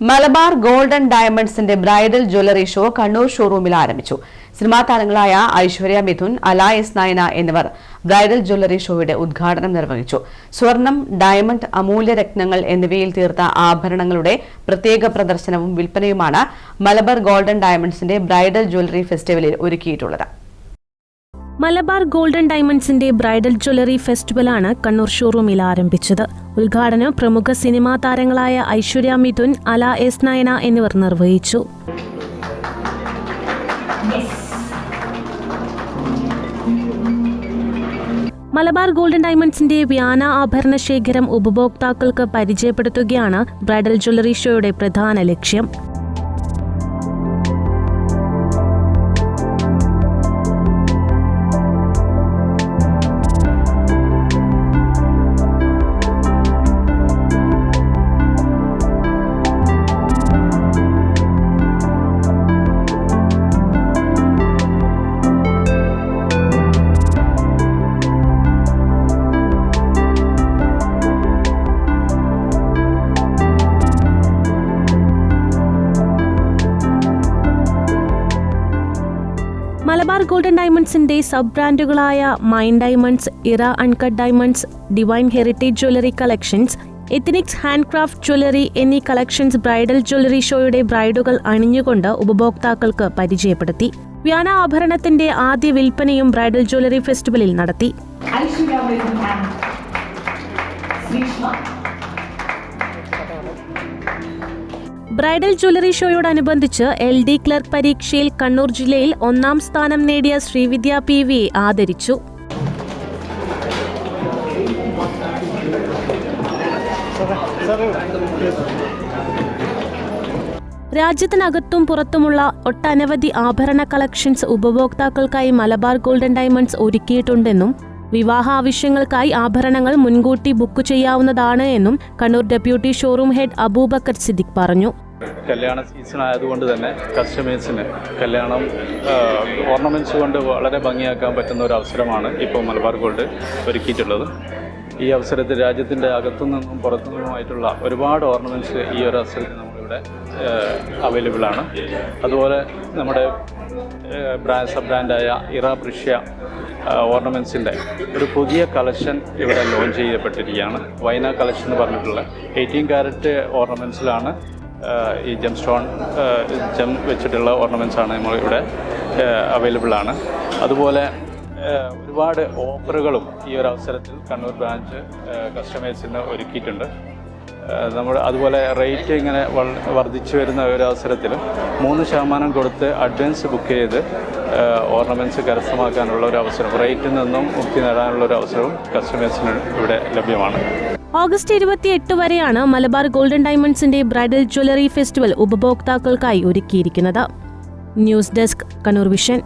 Malabar golden ഡയമണ്ട്സിന്റെ bridal jewellery show Kannur ഷോറൂമിൽ ആരംഭിച്ചു. സിനിമാ താരങ്ങളായ ഐശ്വര്യ മിഥുൻ അല എസ് നയന എന്നിവർ ബ്രൈഡൽ ജ്വല്ലറി ഷോയുടെ ഉദ്ഘാടനം നിർവഹിച്ചു. സ്വർണം ഡയമണ്ട് അമൂല്യ രത്നങ്ങൾ എന്നിവയിൽ തീർത്ത ആഭരണങ്ങളുടെ പ്രത്യേക പ്രദർശനവും വിൽപ്പനയുമാണ് മലബാർ ഗോൾഡൻ ഡയമണ്ട്സിന്റെ ബ്രൈഡൽ ജ്വല്ലറി ഫെസ്റ്റിവലിൽ ഒരുക്കിയിട്ടുള്ളത്. മലബാർ ഗോൾഡൻ ഡയമണ്ട്സിന്റെ ബ്രൈഡൽ ജ്വല്ലറി ഫെസ്റ്റിവലാണ് കണ്ണൂർ ഷോറൂമിൽ ആരംഭിച്ചത്. ഉദ്ഘാടനം പ്രമുഖ സിനിമാ താരങ്ങളായ ഐശ്വര്യ മിഥുൻ അല എസ് നയന എന്നിവർ നിർവഹിച്ചു. മലബാർ ഗോൾഡൻ ഡയമണ്ട്സിന്റെ വ്യാന ആഭരണ ശേഖരം ഉപഭോക്താക്കൾക്ക് പരിചയപ്പെടുത്തുകയാണ് ബ്രൈഡൽ ജ്വല്ലറി ഷോയുടെ പ്രധാന ലക്ഷ്യം. മലബാർ ഗോൾഡൻ ഡയമണ്ട്സിന്റെ sub ബ്രാൻഡുകളായ Mine diamonds Era uncut diamonds Divine heritage jewellery collections Ethnix hand craft jewellery എന്നീ കളക്ഷൻസ് ബ്രൈഡൽ ജ്വല്ലറി ഷോയുടെ ബ്രൈഡുകൾ അണിഞ്ഞുകൊണ്ട് ഉപഭോക്താക്കൾക്ക് പരിചയപ്പെടുത്തി. വ്യാന ആഭരണത്തിന്റെ ആദ്യ വിൽപ്പനയും ബ്രൈഡൽ ജ്വല്ലറി ഫെസ്റ്റിവലിൽ നടത്തി. ബ്രൈഡൽ ജ്വല്ലറി ഷോയോടനുബന്ധിച്ച് എൽ ഡി ക്ലർക്ക് പരീക്ഷയിൽ കണ്ണൂർ ജില്ലയിൽ ഒന്നാം സ്ഥാനം നേടിയ ശ്രീവിദ്യ പി വി ആദരിച്ചു. രാജ്യത്തിനകത്തും പുറത്തുമുള്ള ഒട്ടനവധി ആഭരണ കളക്ഷൻസ് ഉപഭോക്താക്കൾക്കായി മലബാർ ഗോൾഡൻ ഡയമണ്ട്സ് ഒരുക്കിയിട്ടുണ്ടെന്നും വിവാഹ ആവശ്യങ്ങൾക്കായി ആഭരണങ്ങൾ മുൻകൂട്ടി ബുക്ക് ചെയ്യാവുന്നതാണ് എന്നും Kannur deputy showroom head Abubakar Siddiq പറഞ്ഞു. കല്യാണ സീസൺ ആയതുകൊണ്ട് തന്നെ കസ്റ്റമേഴ്സിന് കല്യാണം ഓർണമെന്റ്സ് കൊണ്ട് വളരെ ഭംഗിയാക്കാൻ പറ്റുന്ന ഒരു അവസരമാണ് ഇപ്പോൾ മലബാർ ഗോൾഡ് ഒരുക്കിയിട്ടുള്ളത്. ഈ അവസരത്തിൽ രാജ്യത്തിന്റെ അകത്തു നിന്നും പുറത്തു നിന്നുമായിട്ടുള്ള ഒരുപാട് ഓർണമെന്റ്സ് ഈ ഒരു അവസരത്തിൽ നമ്മളിവിടെ അവൈലബിൾ ആണ്. അതുപോലെ നമ്മുടെ ബ്രാൻഡ് സബ് ബ്രാൻഡായ ഇറ പ്രിഷ്യ ഓർണമെന്റ്സിന്റെ ഒരു പുതിയ കളക്ഷൻ ഇവിടെ ലോഞ്ച് ചെയ്യപ്പെട്ടിരിക്കുകയാണ്. വൈന കളക്ഷൻ എന്ന് പറഞ്ഞിട്ടുള്ള എയ്റ്റീൻ കാരറ്റ് ഓർണമെന്റ്സിലാണ് ഈ ജെം സ്റ്റോൺ ജെം വെച്ചിട്ടുള്ള ഓർണമെന്റ്സ് ആണ് നമ്മൾ ഇവിടെ അവൈലബിൾ ആണ്. അതുപോലെ ഒരുപാട് ഓഫറുകളും ഈ ഒരു അവസരത്തിൽ കണ്ണൂർ ബ്രാഞ്ച് കസ്റ്റമേഴ്സിന് ഒരുക്കിയിട്ടുണ്ട്. ഏഹ്, നമ്മൾ അതുപോലെ റേറ്റ് ഇങ്ങനെ വർദ്ധിച്ചു വരുന്ന ഒരു അവസരത്തിൽ മൂന്ന് ശതമാനം കൊടുത്ത് അഡ്വാൻസ് ബുക്ക് ചെയ്ത് ഓർണമെന്റ്സ് കരസ്ഥമാക്കാനുള്ള ഒരു അവസരം റേറ്റിൽ നിന്നും മുക്തി നേടാനുള്ള ഒരു അവസരവും കസ്റ്റമേഴ്സിന് ഇവിടെ ലഭ്യമാണ്. ഓഗസ്റ്റ് ഇരുപത്തിയെട്ട് വരെയാണ് മലബാർ ഗോൾഡൻ ഡയമണ്ട്സിന്റെ ബ്രൈഡൽ ജ്വല്ലറി ഫെസ്റ്റിവൽ ഉപഭോക്താക്കൾക്കായി ഒരുക്കിയിരിക്കുന്നത്. News desk Kannur Vision.